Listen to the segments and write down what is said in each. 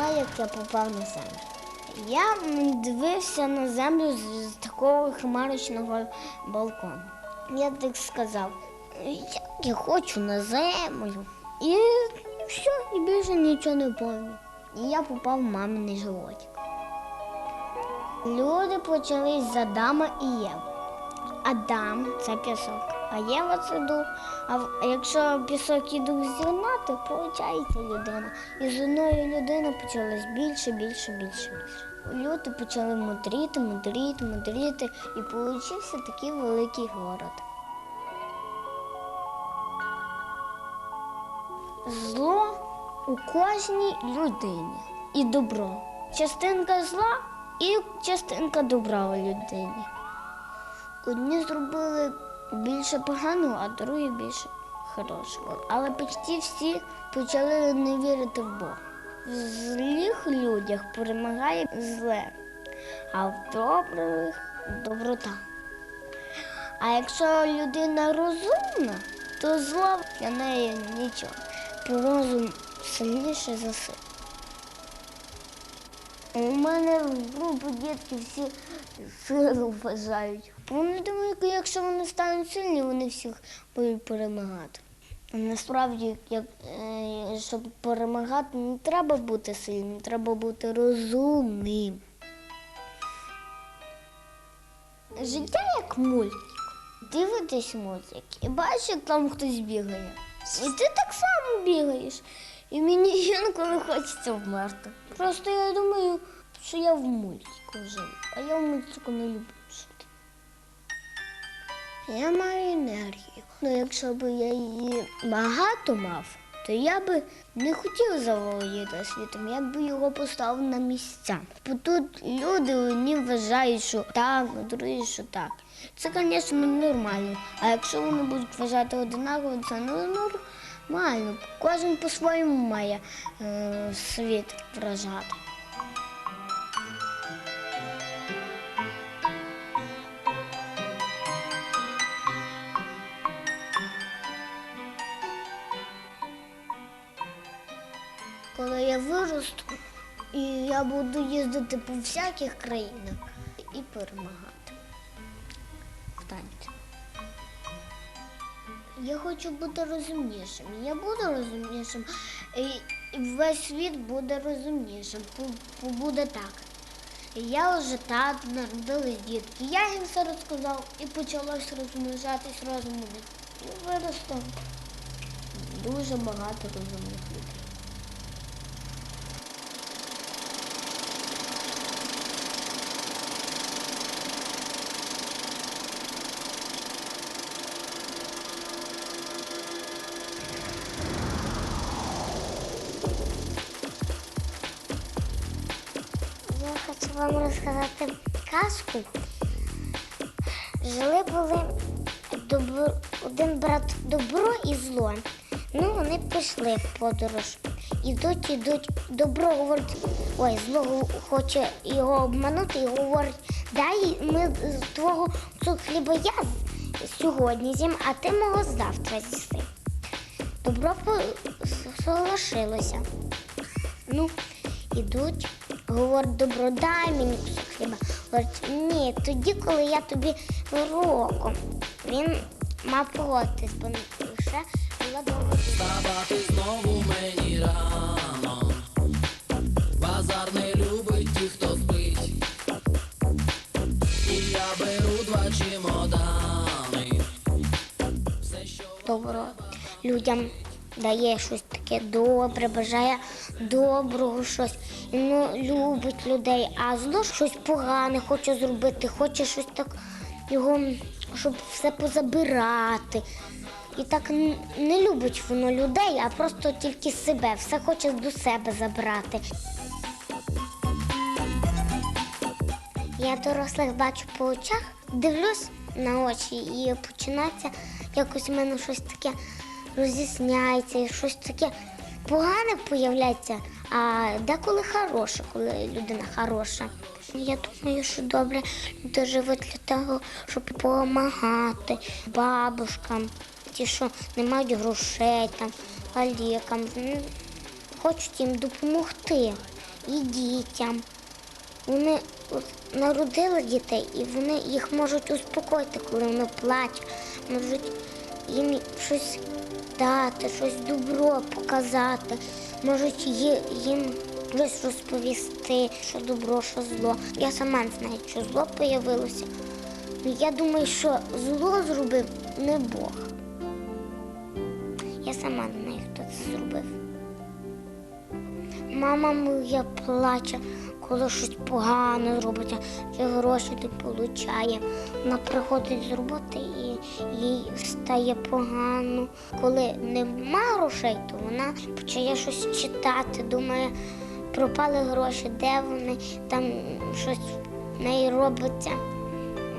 знаю, як я попав на землю. Я дивився на землю з, такого хмарочного балкону. Я так сказав, як я хочу на землю. І все, і більше нічого не пам'ятаю. І я попав в маминий животик. Люди почали з Адама і Єви. Адам це пісок, а Єва це дух. А якщо пісок і дух з'єднати, виходить людина. І з одної людини почалось більше, більше, більше. Люди почали мудріти, мудріти, мудріти, і получився такий великий город. Зло у кожній людині і добро. Частинка зла і частинка добра у людині. Одні зробили більше поганого, а другі більше хорошого. Але почти всі почали не вірити в Бога. В злих людях перемагає зле, а в добрих доброта. А якщо людина розумна, то зло для неї нічого. Бо розум сильніше за силу. У мене в групі дітки всі силу вважають. Вони думають, якщо вони стануть сильні, вони всіх будуть перемагати. Насправді, як, е, щоб перемагати, не треба бути сильним, треба бути розумним. Життя як мультик. Дивитесь мультик і бачиш, там хтось бігає. І ти так само бігаєш. І мені інколи хочеться вмерти. Просто я думаю, що я в мультику живу, а я в мультику не люблю. Я маю енергію. Ну, якщо б я її багато мав, то я би не хотів заволодіти світом, я б його поставив на місця. Бо тут люди одні вважають, що так, другі, що так. Це, звісно, нормально. А якщо вони будуть вважати одинаково, це не нормально. Кожен по-своєму має е, світ вражати. Коли я виросту, і я буду їздити по всяких країнах і перемагати в танці. Я хочу бути розумнішим. Я буду розумнішим, і весь світ буде розумнішим. Бу- бу- Буде так. Я вже так народились дітки. Я їм все розказав і почалось розмножатись розум у них. І виросло дуже багато розумних казку. Жили були добро, один брат добро і зло. Ну, вони пішли в подорож. Ідуть, ідуть, добро говорить, ой, зло хоче його обманути і говорить, дай ми з твого цього хліба я сьогодні з'їм, а ти мого завтра з'їси. Добро соглашилося. Ну, ідуть, говорить, добро, дай мені кусок хліба. Говорить, ні, тоді, коли я тобі року. Він мав погодитись, бо лише була довго. Ставати знову мені рано. Базар не любить ті, хто спить. І я беру два чемодани. Все, що добро людям дає щось таке добре, бажає доброго щось. Ну, любить людей, а зло щось погане хоче зробити, хоче щось так його, щоб все позабирати. І так не любить воно людей, а просто тільки себе, все хоче до себе забрати. Я дорослих бачу по очах, дивлюсь на очі і починається якось в мене щось таке роз'ясняється, і щось таке погане появляється, а деколи хороше, коли людина хороша. Я думаю, що добре люди живуть для того, щоб допомагати бабушкам, ті, що не мають грошей, там, калікам, ну, хочуть їм допомогти. і дітям. Вони народили дітей, і вони їх можуть успокоїти, коли вони плачуть, можуть їм щось дати, щось добро показати, можуть їм щось розповісти, що добро, що зло. Я сама не знаю, що зло появилося. Ну, Я думаю, що зло зробив не Бог. Я сама не знаю, хто це зробив. Мама моя плаче, коли щось погано робиться, чи гроші не получає. Вона приходить з роботи і їй стає погано. Коли нема грошей, то вона почає щось читати, думає, пропали гроші, де вони, там щось в неї робиться.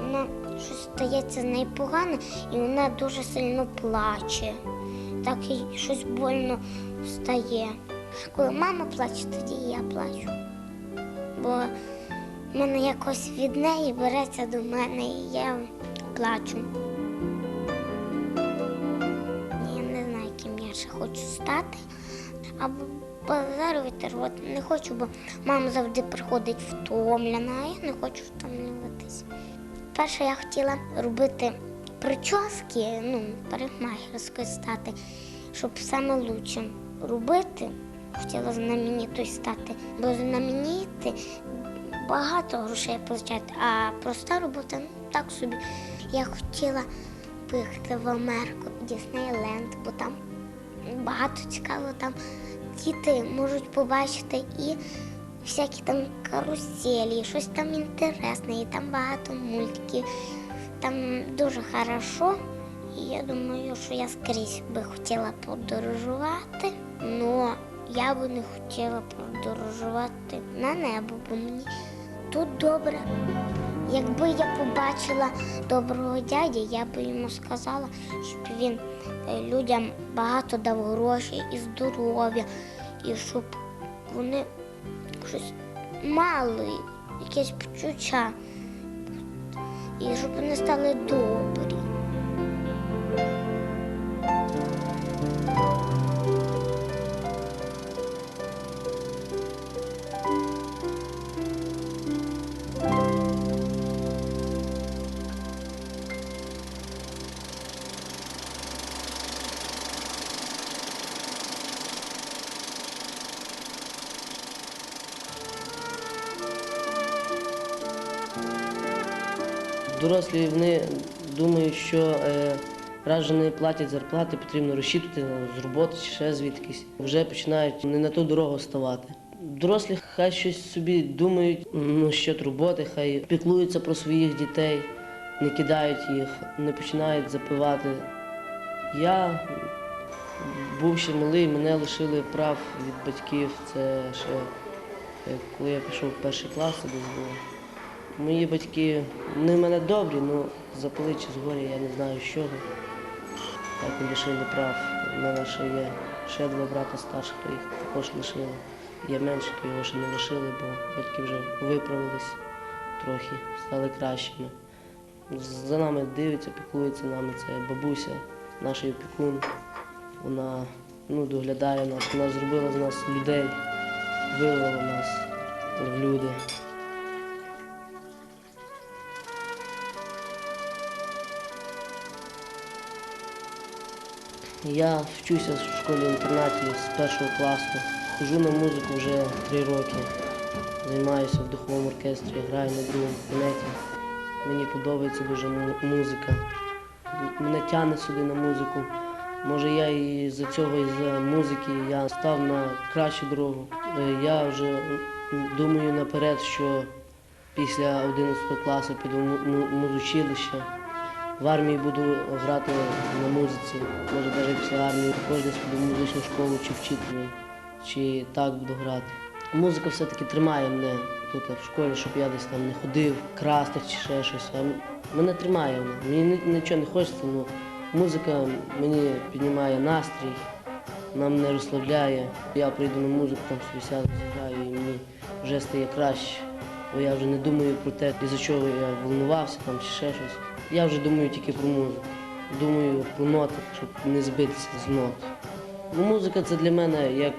Вона щось стається з нею погано, і вона дуже сильно плаче. Так і щось больно стає. Коли мама плаче, тоді я плачу. Бо мене якось від неї береться до мене і я плачу. Я не знаю, ким я ще хочу стати. Або базарувати рот не хочу, бо мама завжди приходить втомлена, а я не хочу втомлюватись. Перше я хотіла робити прически, ну, парикмахерською стати, щоб саме лучше робити. Хотіла знаменитою стати, бо знамениті багато грошей получати, а проста робота ну, так собі. Я хотіла поїхати в Америку, Діснейленд, бо там багато цікавого там діти можуть побачити і всякі там каруселі, щось там інтересне, і там багато мультиків. Там дуже хорошо. І я думаю, що я скрізь би хотіла подорожувати, але я би не хотіла подорожувати на небо, бо мені тут добре. Якби я побачила доброго дядя, я би йому сказала, щоб він е, людям багато дав грошей і здоров'я, і щоб вони щось мали, якесь почуття, і щоб вони стали добрі. Дорослі вони думають, що е, раз же не платять зарплати, потрібно розчитувати з роботи чи ще звідкись. Вже починають не на ту дорогу ставати. Дорослі хай щось собі думають, ну що роботи, хай піклуються про своїх дітей, не кидають їх, не починають запивати. Я, бувши малий, мене лишили прав від батьків. Це ще е, коли я пішов в перший клас, десь було. Мої батьки не в мене добрі, але запали чи згоря, я не знаю з чого. Так лишили прав. У мене ще є ще два брата старших, то їх також лишили. Є менше, то його ще не лишили, бо батьки вже виправились трохи, стали кращими. За нами дивиться, піклується нами. Це бабуся, наш опікун. Вона ну, доглядає нас, вона зробила з нас людей, вивела нас в люди. Я вчуся в школі-інтернаті з першого класу. Хожу на музику вже три роки. Займаюся в духовому оркестрі, граю на другому планеті. Мені подобається дуже музика. Мене тягне сюди на музику. Може я і за цього, і за музики я став на кращу дорогу. Е, Я вже думаю наперед, що після 11 класу піду в му- му- музучилище. В армії буду грати на музиці, може навіть після армії піду в музичну школу чи вчителем, чи так буду грати. Музика все-таки тримає мене тут в школі, щоб я десь там не ходив, красти чи ще щось. Мене тримає вона. Мені нічого не хочеться, але музика мені піднімає настрій, вона мене розслабляє. Я прийду на музику, там собі сяду, зіграю і мені вже стає краще. Бо я вже не думаю про те, із-за чого я волнувався там чи ще щось. Я вже думаю тільки про музику. Думаю про ноти, щоб не збитися з нот. Ну, музика це для мене як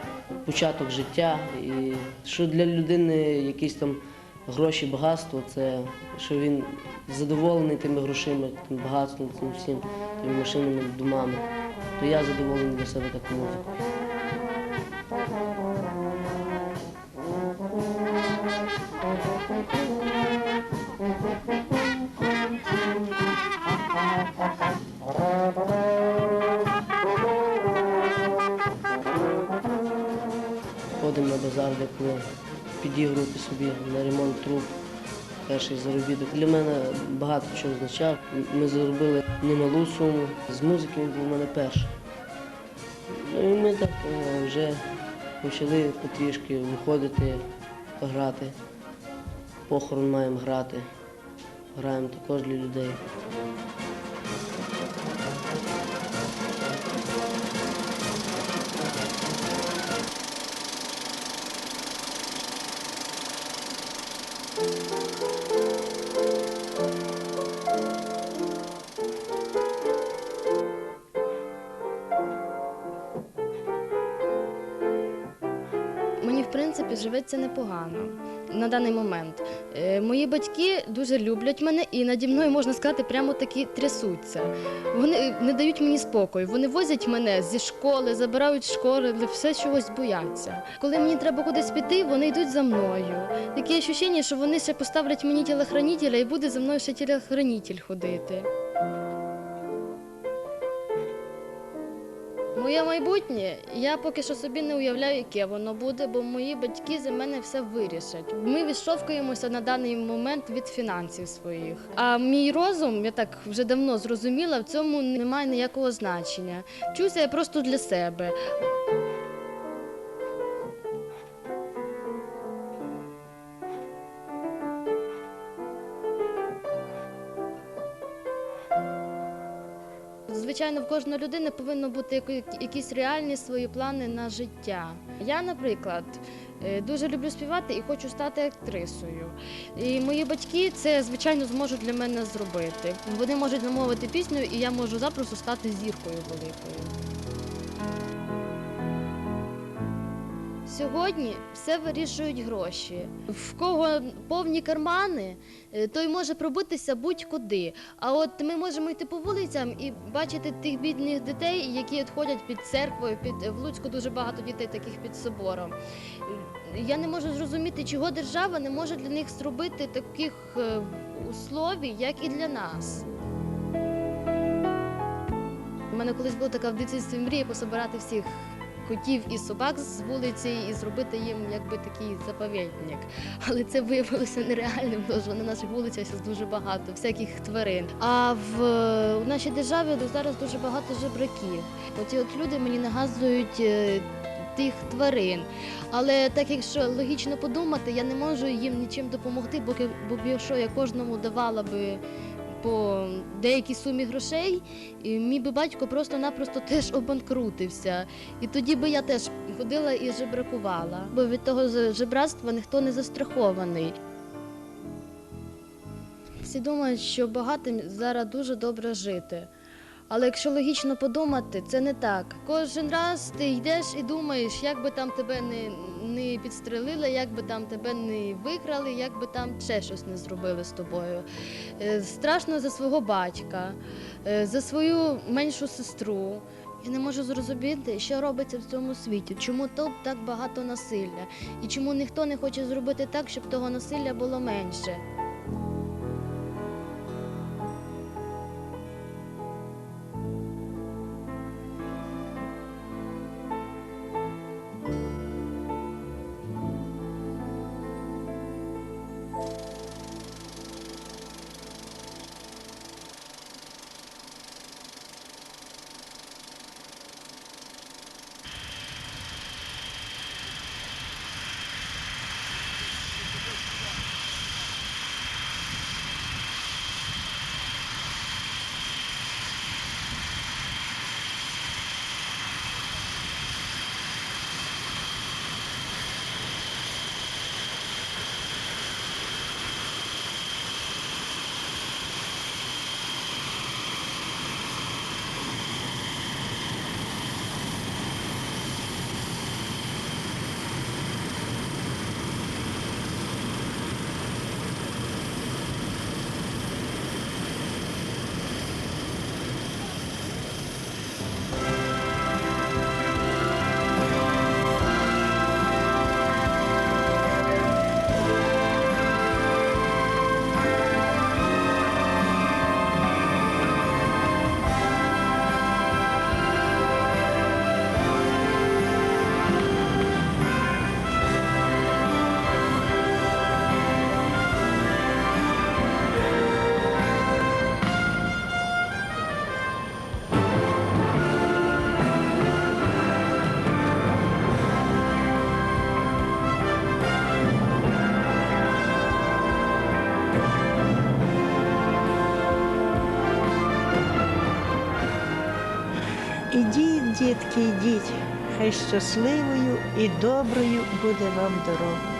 початок життя. І що для людини якісь там гроші, багатство, це що він задоволений тими грошима, тим багатством, цим всім, тими машинами, домами. То я задоволений для себе таку музику. Собі на ремонт труб. Перший заробіток. Для мене багато чого означав. Ми заробили немалу суму. З музики він був у мене перший. Ну і ми так е, вже почали потрішки виходити, грати. Похорон маємо грати. Граємо також для людей. Принципі, непогано на даний момент. Е, Мої батьки дуже люблять мене і наді мною, можна сказати, прямо таки трясуться. Вони е, не дають мені спокою. Вони возять мене зі школи, забирають школи, все чогось бояться. Коли мені треба кудись піти, вони йдуть за мною. Таке відчуття, що вони ще поставлять мені тілохранителя і буде за мною ще тілохранитель ходити. Моє майбутнє я поки що собі не уявляю, яке воно буде, бо мої батьки за мене все вирішать. Ми відшовкуємося на даний момент від фінансів своїх. А мій розум, я так вже давно зрозуміла, в цьому немає ніякого значення. Чуся я просто для себе. Звичайно, в кожної людини повинно бути якісь реальні свої плани на життя. Я, наприклад, е, дуже люблю співати і хочу стати актрисою. І мої батьки це, звичайно, зможуть для мене зробити. Вони можуть намовити пісню, і я можу запросто стати зіркою великою. Сьогодні все вирішують гроші. В кого повні кармани, е, той може пробитися будь-куди. А от ми можемо йти по вулицям і бачити тих бідних дітей, які ходять під церквою, під в Луцьку дуже багато дітей таких під собором. Я не можу зрозуміти, чого держава не може для них зробити таких е, условій, як і для нас. У мене колись була така в дитинстві мрія пособирати всіх котів і собак з вулиці і зробити їм якби такий заповідник. Але це виявилося нереальним, тому що на наших вулицях дуже багато всяких тварин. А в у нашій державі зараз дуже багато жебраків. Оці от люди мені нагадують е, тих тварин. Але так якщо логічно подумати, я не можу їм нічим допомогти, бо якщо я кожному давала би по деякій сумі грошей, і мій би батько просто-напросто теж обанкрутився. І тоді би я теж ходила і жебракувала. Бо від того жебратства ніхто не застрахований. Всі думають, що багатим зараз дуже добре жити. Але якщо логічно подумати, це не так. Кожен раз ти йдеш і думаєш, як би там тебе не, не підстрелили, як би там тебе не викрали, як би там ще щось не зробили з тобою. Е, Страшно за свого батька, е, за свою меншу сестру. Я не можу зрозуміти, що робиться в цьому світі, чому тут так багато насилля, і чому ніхто не хоче зробити так, щоб того насилля було менше. Ідіть, дітки, ідіть, хай щасливою і доброю буде вам дорога.